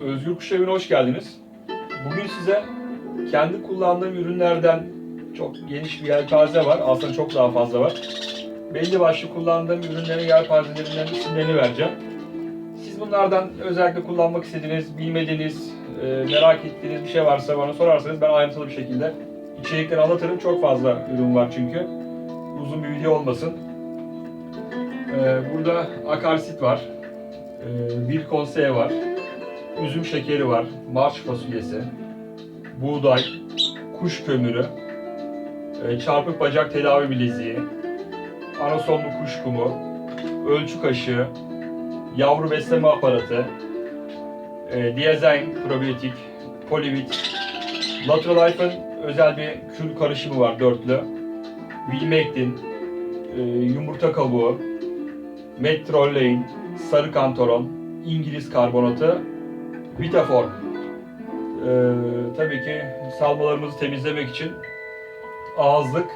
Özgür Kuş Evi'ne hoş geldiniz. Bugün size kendi kullandığım ürünlerden çok geniş bir yelpaze var. Aslında çok daha fazla var. Belli başlı kullandığım ürünlerin yelpazelerinden isimlerini vereceğim. Siz bunlardan özellikle kullanmak istediğiniz, bilmediğiniz, e, merak ettiğiniz bir şey varsa bana sorarsanız ben ayrıntılı bir şekilde içerikleri anlatırım. Çok fazla ürün var çünkü. Uzun bir video olmasın. E, burada akarsit var. E, bir konsey var. Üzüm şekeri var. Marş fasulyesi. Buğday. Kuş kömürü. e, çarpık bacak tedavi bileziği. Anasonlu kuş kumu. Ölçü kaşığı. Yavru besleme aparatı. E, Diazen probiyotik. Polivit. Latrolife'ın özel bir kül karışımı var dörtlü. Wilmectin. e, yumurta kabuğu. Metrollein, sarı kantaron, İngiliz karbonatı, Vitaform. Ee, tabii ki salmalarımızı temizlemek için ağızlık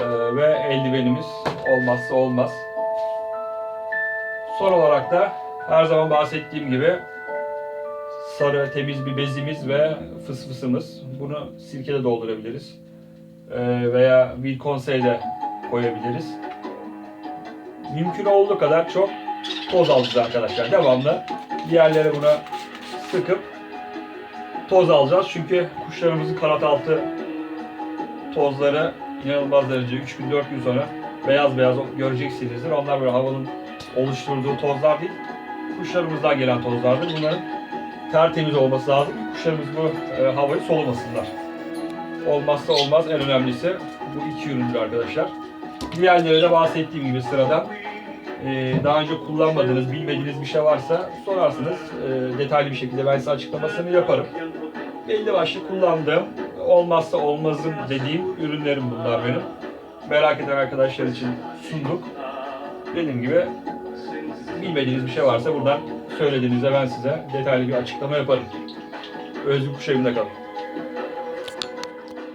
ee, ve eldivenimiz olmazsa olmaz. Son olarak da her zaman bahsettiğim gibi sarı temiz bir bezimiz ve fısfısımız. Bunu sirkede doldurabiliriz. Ee, veya bir konseyde koyabiliriz mümkün olduğu kadar çok toz alacağız arkadaşlar. Devamlı diğerlere buna sıkıp toz alacağız. Çünkü kuşlarımızın kanat altı tozları inanılmaz derece 3 gün 4 gün sonra beyaz beyaz göreceksinizdir. Onlar böyle havanın oluşturduğu tozlar değil. Kuşlarımızdan gelen tozlardır. Bunların tertemiz olması lazım. Kuşlarımız bu e, havayı solumasınlar. Olmazsa olmaz en önemlisi bu iki üründür arkadaşlar. Diğerleri de bahsettiğim gibi sıradan e, daha önce kullanmadığınız, bilmediğiniz bir şey varsa sorarsınız. E, detaylı bir şekilde ben size açıklamasını yaparım. Belli başlı kullandığım, olmazsa olmazım dediğim ürünlerim bunlar benim. Merak eden arkadaşlar için sunduk. Dediğim gibi bilmediğiniz bir şey varsa buradan söylediğinizde ben size detaylı bir açıklama yaparım. Özgür Kuş Evi'nde kalın.